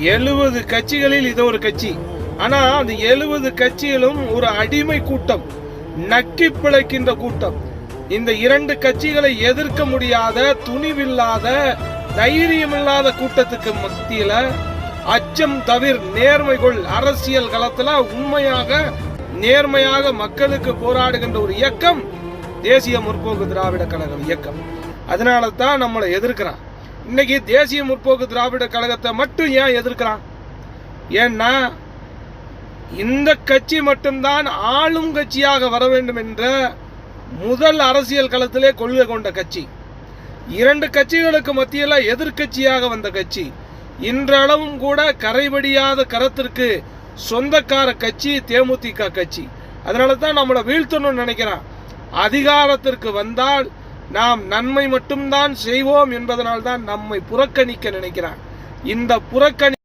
எழுபது கட்சிகளில் இது ஒரு கட்சி. ஆனா அந்த எழுபது கட்சிகளும் ஒரு அடிமை கூட்டம் நக்கி பிழைக்கின்ற கூட்டம். இந்த இரண்டு கட்சிகளை எதிர்க்க முடியாத துணிவில்லாத தைரியமில்லாத கூட்டத்துக்கு மத்தியில அச்சம் தவிர நேர்மைகள் அரசியல் களத்துல உண்மையாக நேர்மையாக மக்களுக்கு போராடுகின்ற ஒரு இயக்கம் தேசிய முற்போக்கு திராவிட கழகம் இயக்கம். அதனால தான் நம்மளை எதிர்க்கிறான். இன்னைக்கு தேசிய முற்போக்கு திராவிட கழகத்தை மட்டும் ஏன் எதிர்க்கிறான்? ஏன்னா இந்த கட்சி மட்டும்தான் ஆளும் கட்சியாக வர வேண்டும் என்ற முதல் அரசியல் களத்திலே கொள்கை கொண்ட கட்சி. இரண்டு கட்சிகளுக்கு மத்தியில் எதிர்க்கட்சியாக வந்த கட்சி. இன்றளவும் கூட கரைபடியாத கரத்திற்கு சொந்தக்கார கட்சி தேமுதிக கட்சி. அதனால தான் நம்மளை வீழ்த்தணும்னு நினைக்கிறான். அதிகாரத்திற்கு வந்தால் நாம் நன்மை மட்டும்தான் செய்வோம் என்பதனால் தான் நம்மை புறக்கணிக்க நினைக்கிறான் இந்த புறக்கணி